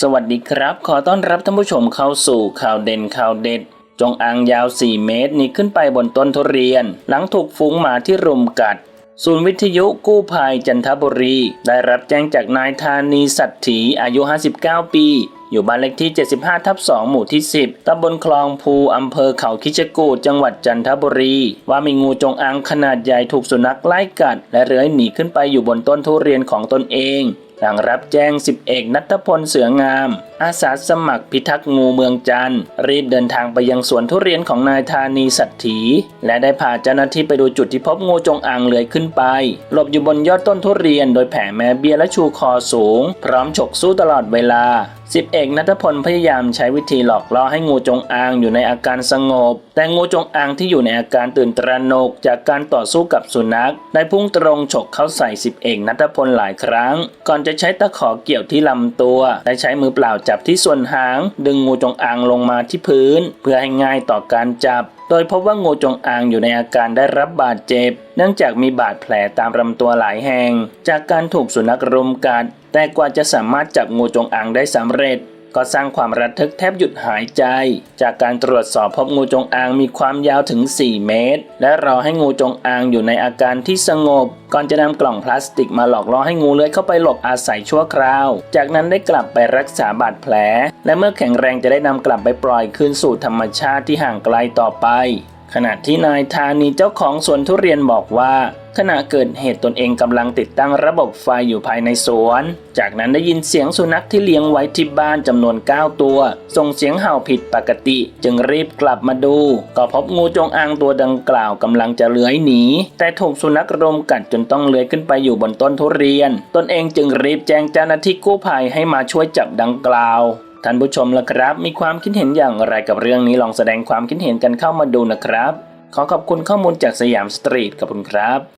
สวัสดีครับ ขอต้อนรับท่านผู้ชมเข้าสู่ข่าวเด่นข่าวเด็ด จงอางยาว 4 เมตรหนีขึ้นไปบนต้นทุเรียน หลังถูกฝูงหมาที่รุมกัด ศูนย์วิทยุกู้ภัยจันทบุรี ได้รับแจ้งจากนายธานีสัตถีอายุ 59 ปี อยู่บ้านเลขที่ 75 ทับ 2 หมู่ที่ 10ตำบลคลองภูอำเภอเขาคิชกูดจังหวัดจันทบุรี ว่ามีงูจงอางขนาดใหญ่ถูกสุนัขไล่กัด และเลื้อยหนีขึ้นไปอยู่บนต้นทุเรียนของตนเอง หลังรับแจ้งสิบเอกนัทพลเสืองาม อาสาสมัครพิทักษ์งูเมืองจันทร์รีบเดินทางไปยังสวนทุเรียนของนายธานีสัตถี และได้พาเจ้าหน้าที่ไปดูจุดที่พบงูจงอางเลื้อยขึ้นไป หลบอยู่บนยอดต้นทุเรียนโดยแผ่แม่เบี้ยและชูคอสูง พร้อมฉกสู้ตลอดเวลา สิบเอกนัทพลพยายามใช้วิธีหลอกล่อให้งูจงอางอยู่ในอาการสงบ แต่งูจงอางที่อยู่ในอาการตื่นตระหนกจากการต่อสู้กับสุนัข ได้พุ่งตรงฉกเข้าใส่สิบเอกนัทพลหลายครั้ง ก่อนจะใช้ตะขอเกี่ยวที่ลำตัว และใช้มือเปล่าจับที่ส่วนหาง ดึงงูจงอางลงมาที่พื้น เพื่อให้ง่ายต่อการจับโดยพบว่างูจงอางอยู่ในอาการได้รับบาดเจ็บ เนื่องจากมีบาดแผลตามลำตัวหลายแห่ง จากการถูกสุนัขรุมกัด แต่กว่าจะสามารถจับงูจงอางได้สำเร็จ ก็สร้างความระทึกแทบหยุดหายใจ จากการตรวจสอบพบงูจงอางมีความยาวถึง 4 เมตร และรอให้งูจงอางอยู่ในอาการที่สงบ ก่อนจะนำกล่องพลาสติกมาหลอกล่อให้งูเลื้อยเข้าไปหลบอาศัยชั่วคราว จากนั้นได้กลับไปรักษาบาดแผล และเมื่อแข็งแรงจะได้นำกลับไปปล่อยคืนสู่ธรรมชาติที่ห่างไกลต่อไป ขณะที่นายธานีเจ้าของสวนทุเรียนบอกว่า ขณะเกิดเหตุตนเองกำลังติดตั้งระบบไฟอยู่ภายในสวน จากนั้นได้ยินเสียงสุนัขที่เลี้ยงไว้ที่บ้านจำนวน 9 ตัว ส่งเสียงเห่าผิดปกติ จึงรีบกลับมาดู ก็พบงูจงอางตัวดังกล่าวกำลังจะเลื้อยหนี แต่ถูกสุนัขรุมกัดจนต้องเลื้อยขึ้นไปอยู่บนต้นทุเรียน ตนเองจึงรีบแจ้งเจ้าหน้าที่กู้ภัยให้มาช่วยจับดังกล่าวท่านผู้ชมล่ะครับ มีความคิดเห็นอย่างไรกับเรื่องนี้ลองแสดงความคิดเห็นกันเข้ามาดูนะครับ ขอขอบคุณข้อมูลจากสยามสตรีทขอบคุณครับ